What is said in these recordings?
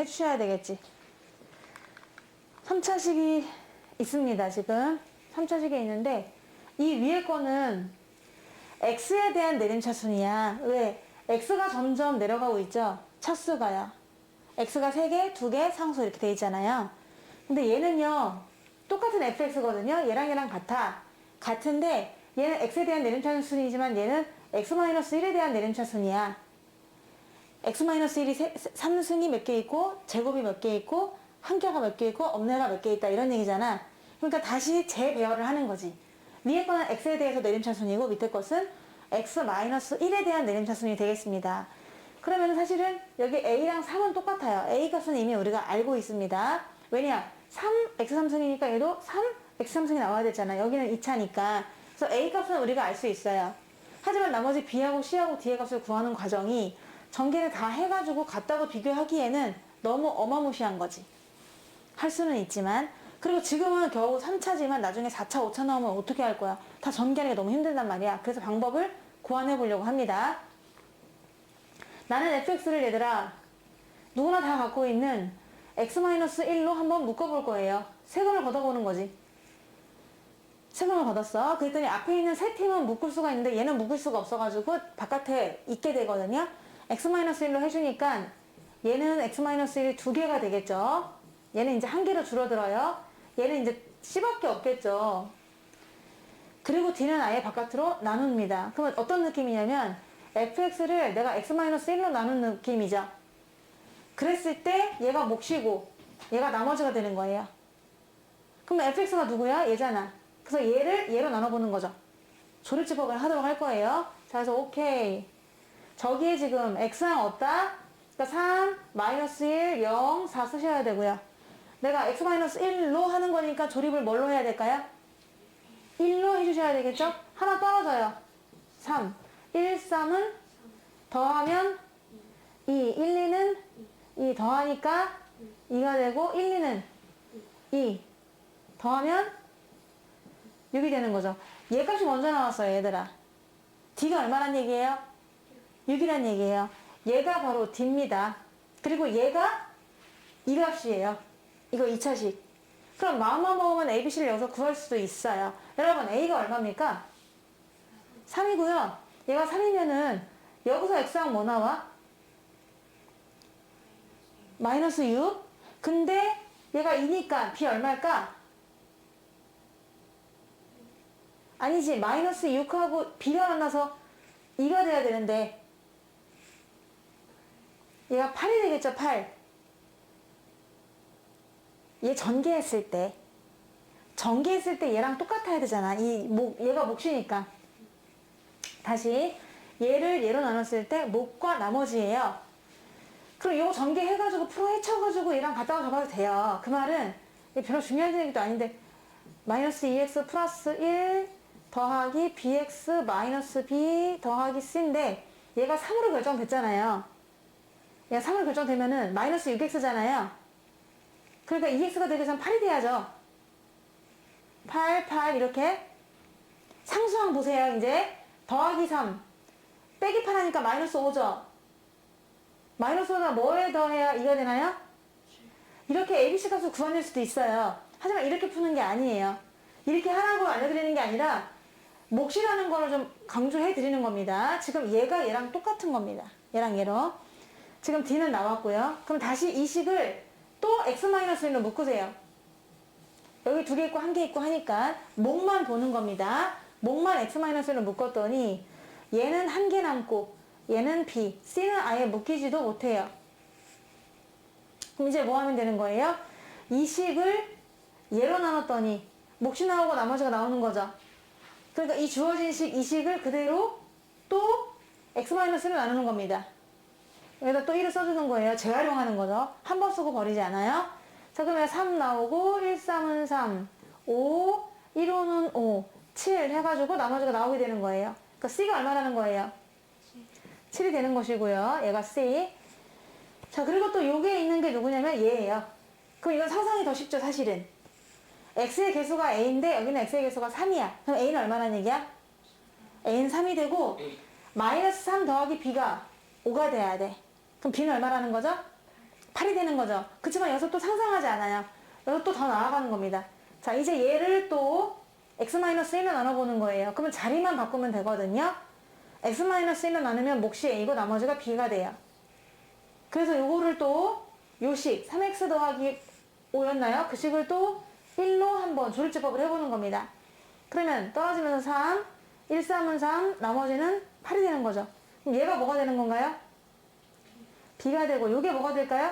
해주셔야 되겠지. 3차식이 있습니다, 지금. 3차식이 있는데, 이 위에 거는 x에 대한 내림 차순이야. 왜? x가 점점 내려가고 있죠? 차수가요. x가 3개, 2개, 상수 이렇게 돼 있잖아요. 근데 얘는요, 똑같은 fx거든요. 얘랑 얘랑 같아. 같은데, 얘는 x에 대한 내림차순이지만 얘는 x-1에 대한 내림차순이야. X-1이 3승이 몇 개 있고, 제곱이 몇 개 있고, 한 개가 몇 개 있고, 없네가 몇 개 있다. 이런 얘기잖아. 그러니까 다시 재배열을 하는 거지. 위에 거는 x에 대해서 내림차순이고, 밑에 것은 x-1에 대한 내림차순이 되겠습니다. 그러면 사실은 여기 a랑 3은 똑같아요. a 값은 이미 우리가 알고 있습니다. 왜냐? 3, x3승이니까 얘도 3, x3승이 나와야 되잖아. 여기는 2차니까. 그래서 a 값은 우리가 알 수 있어요. 하지만 나머지 b하고 c하고 d의 값을 구하는 과정이 전개를 다 해가지고 같다고 비교하기에는 너무 어마무시한 거지. 할 수는 있지만 그리고 지금은 겨우 3차지만 나중에 4차, 5차 나오면 어떻게 할 거야? 다 전개하기가 너무 힘들단 말이야. 그래서 방법을 구안해 보려고 합니다. 나는 fx를 얘들아 누구나 다 갖고 있는 x-1로 한번 묶어볼 거예요. 세금을 걷어보는 거지. 세금을 걷었어. 그랬더니 앞에 있는 세 팀은 묶을 수가 있는데 얘는 묶을 수가 없어가지고 바깥에 있게 되거든요. X-1로 해주니까 얘는 x-1이 두 개가 되겠죠. 얘는 이제 한 개로 줄어들어요. 얘는 이제 c밖에 없겠죠. 그리고 d는 아예 바깥으로 나눕니다. 그러면 어떤 느낌이냐면 fx를 내가 x-1로 나눈 느낌이죠. 그랬을 때 얘가 몫이고 얘가 나머지가 되는 거예요. 그럼 fx가 누구야? 얘잖아. 그래서 얘를 얘로 나눠보는 거죠. 조립집합을 하도록 할 거예요. 자, 그래서 오케이. 저기에 지금 x랑 없다? 그러니까 3, 마이너스 1, 0, 4 쓰셔야 되고요. 내가 x-1로 하는 거니까 조립을 뭘로 해야 될까요? 1로 해주셔야 되겠죠? 하나 떨어져요. 3. 1, 3은 더하면 2. 1, 2는 2 더하니까 2가 되고 1, 2는 2 더하면 6이 되는 거죠. 얘 값이 먼저 나왔어요, 얘들아. D가 얼마란 얘기예요? 6이란 얘기예요. 얘가 바로 D입니다. 그리고 얘가 이 값이에요. 이거 2차식. 그럼 마음만 먹으면 ABC를 여기서 구할 수도 있어요. 여러분, A가 얼마입니까? 3이고요. 얘가 3이면은 여기서 X랑 뭐 나와? 마이너스 6? 근데 얘가 2니까 B 얼마일까? 아니지. 마이너스 6하고 B가 만나서 2가 돼야 되는데 얘가 8이 되겠죠, 8. 얘 전개했을 때 전개했을 때 얘랑 똑같아야 되잖아. 이 목, 얘가 몫이니까. 다시 얘를 얘로 나눴을 때 목과 나머지예요. 그럼 이거 전개해가지고 프로 해쳐가지고 얘랑 갖다가 잡아도 돼요. 그 말은 별로 중요한 얘기도 아닌데 마이너스 2x 플러스 1 더하기 bx 마이너스 b 더하기 c인데 얘가 3으로 결정됐잖아요. 얘가 3으로 결정되면은 마이너스 6x잖아요. 그러니까 2x가 되기 전 8이 돼야죠. 8, 8 이렇게 상수항 보세요. 이제 더하기 3 빼기 8 하니까 마이너스 5죠. 마이너스 5가 뭐에 더해야 2가 되나요? 이렇게 ABC 값을 구해낼 수도 있어요. 하지만 이렇게 푸는 게 아니에요. 이렇게 하라고 알려드리는 게 아니라 몫이라는 거를 좀 강조해 드리는 겁니다. 지금 얘가 얘랑 똑같은 겁니다. 얘랑 얘로. 지금 D는 나왔고요. 그럼 다시 이 식을 또 X-1로 묶으세요. 여기 두 개 있고 한 개 있고 하니까 목만 보는 겁니다. 목만 X-1로 묶었더니 얘는 한 개 남고 얘는 B, C는 아예 묶이지도 못해요. 그럼 이제 뭐 하면 되는 거예요? 이 식을 얘로 나눴더니 몫이 나오고 나머지가 나오는 거죠. 그러니까 이 주어진 식, 이 식을 그대로 또 X-를 나누는 겁니다. 여기다 또 1을 써주는 거예요. 재활용하는 거죠. 한 번 쓰고 버리지 않아요. 자, 그러면 3 나오고, 1, 3은 3, 5, 1, 5는 5, 7 해가지고 나머지가 나오게 되는 거예요. 그러니까 C가 얼마라는 거예요? 7이 되는 것이고요. 얘가 C. 자, 그리고 또 요게 있는 게 누구냐면 얘예요. 그럼 이건 상상이 더 쉽죠, 사실은. X의 개수가 A인데 여기는 X의 개수가 3이야. 그럼 A는 얼마나 얘기야? A는 3이 되고 마이너스 3 더하기 B가 5가 돼야 돼. 그럼 B는 얼마라는 거죠? 8이 되는 거죠. 그렇지만 여기서 또 상상하지 않아요. 여기서 또 더 나아가는 겁니다. 자, 이제 얘를 또 x-1로 나눠보는 거예요. 그러면 자리만 바꾸면 되거든요. x-1로 나누면 몫이 a고 나머지가 b가 돼요. 그래서 요거를 또 요식 3x 더하기 5였나요? 그 식을 또 1로 한번 조립제법을 해보는 겁니다. 그러면 떨어지면서 3, 1, 3은 3, 나머지는 8이 되는 거죠. 그럼 얘가 뭐가 되는 건가요? B가 되고 요게 뭐가 될까요?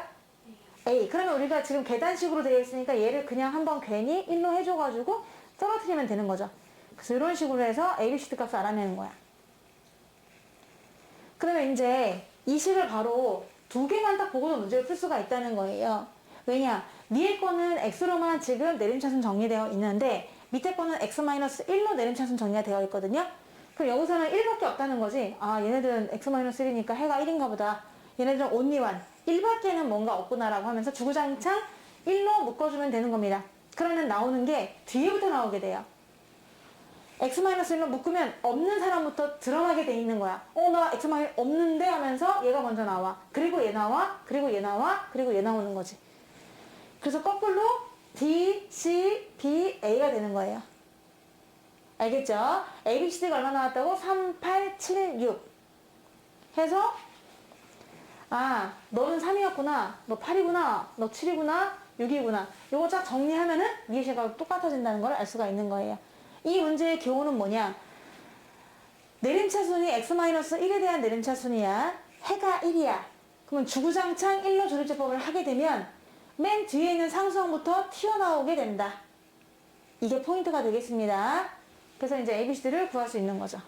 A. 그러면 우리가 지금 계단식으로 되어 있으니까 얘를 그냥 한번 괜히 1로 해줘가지고 떨어뜨리면 되는 거죠. 그래서 이런 식으로 해서 A, B, C 값을 알아내는 거야. 그러면 이제 이 식을 바로 두 개만 딱 보고도 문제를 풀 수가 있다는 거예요. 왜냐? 위에 거는 x로만 지금 내림차순 정리되어 있는데 밑에 거는 x-1로 내림차순 정리가 되어 있거든요. 그럼 여기서는 1밖에 없다는 거지. 아, 얘네들은 x-1이니까 해가 1인가 보다. 얘네들은 온리완 1밖에는 뭔가 없구나라고 하면서 주구장창 1로 묶어주면 되는 겁니다. 그러면 나오는 게 뒤에부터 나오게 돼요. x-1로 묶으면 없는 사람부터 드러나게 돼 있는 거야. 어, 나 x- 없는데 하면서 얘가 먼저 나와. 그리고 얘 나와. 그리고 얘 나와. 그리고 얘 나오는 거지. 그래서 거꾸로 D, C, B, A가 되는 거예요. 알겠죠? A, B, C, D가 얼마 나왔다고? 3, 8, 7, 6. 해서 아, 너는 3이었구나. 너 8이구나. 너 7이구나. 6이구나. 요거 쫙 정리하면은 제가 똑같아진다는 걸 알 수가 있는 거예요. 이 문제의 교훈은 뭐냐? 내림차순이 x-1에 대한 내림차순이야. 해가 1이야. 그러면 주구장창 1로 조립제법을 하게 되면 맨 뒤에 있는 상수항부터 튀어나오게 된다. 이게 포인트가 되겠습니다. 그래서 이제 ABCD를 구할 수 있는 거죠.